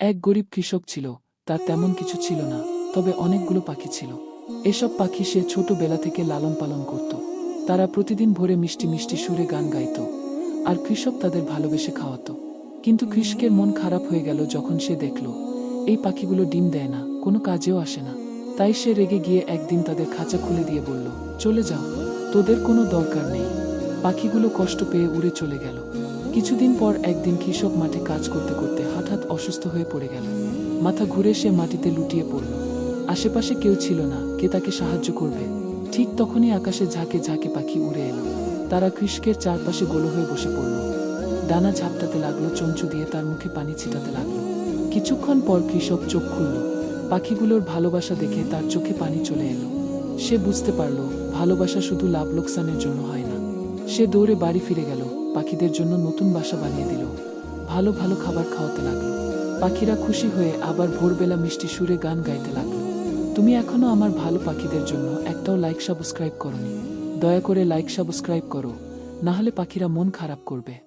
এক গরিব কৃষক ছিল, তার তেমন কিছু ছিল না, তবে অনেকগুলো পাখি ছিল। এসব পাখি সে ছোটবেলা থেকে লালন পালন করত। তারা প্রতিদিন ভোরে মিষ্টি মিষ্টি সুরে গান গাইত, আর কৃষক তাদের ভালোবেসে খাওয়াতো। কিন্তু কৃষকের মন খারাপ হয়ে গেল যখন সে দেখল, এই পাখিগুলো ডিম দেয় না, কোনো কাজেও আসে না। তাই সে রেগে গিয়ে একদিন তাদের খাঁচা খুলে দিয়ে বলল, চলে যাও, তোদের কোনো দরকার নেই। পাখিগুলো কষ্ট পেয়ে উড়ে চলে গেল। কিছুদিন পর একদিন কৃষক মাঠে কাজ করতে করতে অসুস্থ হয়ে পড়ে গেল। মাথা ঘুরে সে মাটিতে লুটিয়ে পড়ল। আশেপাশে কেউ ছিল না, কে তাকে সাহায্য করবে। ঠিক তখনই আকাশে ঝাঁকে ঝাঁকে পাখি উড়ে এলো। তারা কৃষকের চারপাশে গোলো হয়ে বসে পড়ল। ডানা ঝাপটাতে লাগল, চঞ্চু দিয়ে তার মুখে পানি ছিটাতে লাগল। কিছুক্ষণ পর কৃষক চোখ খুলল। পাখিগুলোর ভালোবাসা দেখে তার চোখে পানি চলে এলো। সে বুঝতে পারল, ভালোবাসা শুধু লাভ লোকসানের জন্য হয় না। সে দৌড়ে বাড়ি ফিরে গেল। পাখিদের জন্য নতুন বাসা বানিয়ে দিল। ভালো ভালো খাবার খাওয়াতে লাগল। পাখিরা খুশি হয়ে আবার ভোরবেলা মিষ্টি সুরে গান গাইতে লাগল। তুমি এখনও আমার ভালো পাখিদের জন্য একটাও লাইক সাবস্ক্রাইব করনি। দয়া করে লাইক সাবস্ক্রাইব করো। না হলে পাখিরা মন খারাপ করবে।